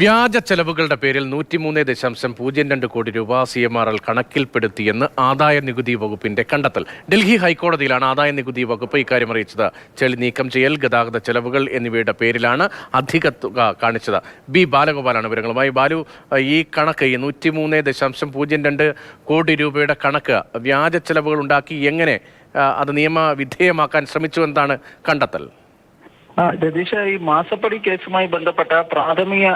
വ്യാജ ചെലവുകളുടെ പേരിൽ നൂറ്റിമൂന്ന് ദശാംശം പൂജ്യം രണ്ട് കോടി രൂപ സി എം ആർ എൽ കണക്കിൽപ്പെടുത്തിയെന്ന് ആദായ നികുതി വകുപ്പിന്റെ കണ്ടെത്തൽ. ഡൽഹി ഹൈക്കോടതിയിലാണ് ആദായ നികുതി വകുപ്പ് ഇക്കാര്യം അറിയിച്ചത്. ചെളി നീക്കം ചെയ്യൽ ഗതാഗത ചെലവുകൾ എന്നിവയുടെ പേരിലാണ് അധിക തുക കാണിച്ചത്. ബി ബാലഗോപാലാണ് വിവരങ്ങളുമായി. ബാലു ഈ കണക്ക് ഈ നൂറ്റിമൂന്ന് ദശാംശം പൂജ്യം രണ്ട് കോടി രൂപയുടെ കണക്ക് വ്യാജ ചെലവുകൾ ഉണ്ടാക്കി എങ്ങനെ അത് നിയമവിധേയമാക്കാൻ ശ്രമിച്ചു എന്നാണ് കണ്ടെത്തൽ. രതീഷ ഈ മാസപ്പടി കേസുമായി ബന്ധപ്പെട്ട പ്രാഥമിക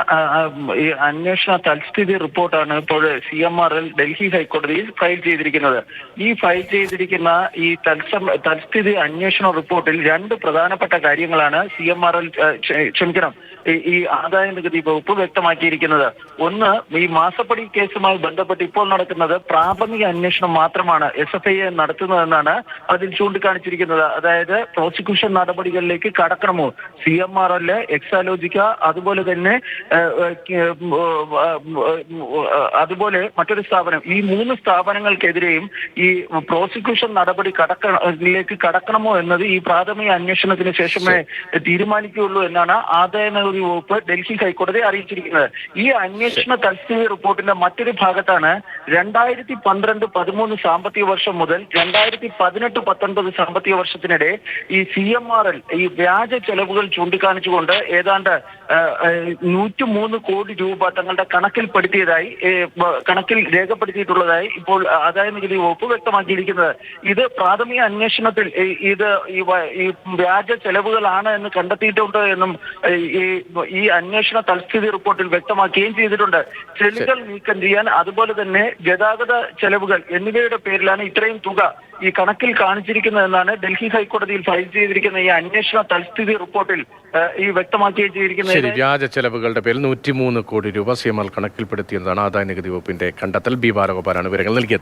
അന്വേഷണ തൽസ്ഥിതി റിപ്പോർട്ടാണ് ഇപ്പോൾ C M R L Delhi ഹൈക്കോടതിയിൽ ഫയൽ ചെയ്തിരിക്കുന്നത്. ഈ ഫയൽ ചെയ്തിരിക്കുന്ന ഈ തത്സം തൽസ്ഥിതി അന്വേഷണ റിപ്പോർട്ടിൽ രണ്ട് പ്രധാനപ്പെട്ട കാര്യങ്ങളാണ് സി എം ആർ എൽ ക്ഷമിക്കണം ഈ- ഈ ആദായ നികുതി വകുപ്പ് വ്യക്തമാക്കിയിരിക്കുന്നത്. ഒന്ന് ഈ മാസപ്പടി കേസുമായി ബന്ധപ്പെട്ട് ഇപ്പോൾ നടക്കുന്നത് പ്രാഥമിക അന്വേഷണം മാത്രമാണ് എസ് എഫ് ഐ നടത്തുന്നതെന്നാണ് അതിൽ ചൂണ്ടിക്കാണിച്ചിരിക്കുന്നത്. അതായത് പ്രോസിക്യൂഷൻ നടപടികളിലേക്ക് കടക്കണമോ? സി എം ആർ എൽ എക്സാലോജിക്ക അതുപോലെ തന്നെ അതുപോലെ മറ്റൊരു സ്ഥാപനം. ഈ മൂന്ന് സ്ഥാപനങ്ങൾക്കെതിരെയും ഈ പ്രോസിക്യൂഷൻ നടപടി കടക്കണിലേക്ക് കടക്കണമോ എന്നത് ഈ പ്രാഥമിക അന്വേഷണത്തിന് ശേഷമേ തീരുമാനിക്കുകയുള്ളൂ എന്നാണ് ആദായ നികുതി വകുപ്പ് ഡൽഹി ഹൈക്കോടതി അറിയിച്ചിരിക്കുന്നത്. ഈ അന്വേഷണ തൽസ്ഥിതി റിപ്പോർട്ടിന്റെ മറ്റൊരു ഭാഗത്താണ് രണ്ടായിരത്തി പന്ത്രണ്ട് പതിമൂന്ന് സാമ്പത്തിക വർഷം മുതൽ രണ്ടായിരത്തി പതിനെട്ട് പത്തൊൻപത് സാമ്പത്തിക വർഷത്തിനിടെ ഈ സി എം ആർ എൽ ഈ വ്യാജ ചെലവുകൾ ചൂണ്ടിക്കാണിച്ചുകൊണ്ട് ഏതാണ്ട് നൂറ്റി മൂന്ന് കോടി രൂപ തങ്ങളുടെ കണക്കിൽപ്പെടുത്തിയതായി കണക്കിൽ രേഖപ്പെടുത്തിയിട്ടുള്ളതായി ഇപ്പോൾ ആദായ നികുതി വകുപ്പ് വ്യക്തമാക്കിയിരിക്കുന്നത്. ഇത് പ്രാഥമിക അന്വേഷണത്തിൽ ഇത് ഈ വ്യാജ ചെലവുകളാണ് എന്ന് കണ്ടെത്തിയിട്ടുണ്ട് എന്നും ഈ അന്വേഷണ തൽസ്ഥിതി റിപ്പോർട്ടിൽ വ്യക്തമാക്കുകയും ചെയ്തിട്ടുണ്ട്. ചെളികൾ നീക്കം ചെയ്യാൻ അതുപോലെ തന്നെ ഗതാഗത ചെലവുകൾ എന്നിവയുടെ പേരിലാണ് ഇത്രയും തുക ഈ കണക്കിൽ കാണിച്ചിരിക്കുന്നതെന്നാണ് ഡൽഹി ഹൈക്കോടതിയിൽ ഫയൽ ചെയ്തിരിക്കുന്ന ഈ അന്വേഷണ തൽസ്ഥിതി റിപ്പോർട്ടിൽ ഈ വ്യക്തമാക്കുകയും ശരി വ്യാജ ചെലവുകളുടെ പേരിൽ നൂറ്റിമൂന്ന് കോടി രൂപ സി എം എൽ കണക്കിൽപ്പെടുത്തിയെന്നാണ് ആദായ നികുതി വകുപ്പിന്റെ കണ്ടെത്തൽ. ബി ബാലഗോപാലാണ് വിവരങ്ങൾ നൽകിയത്.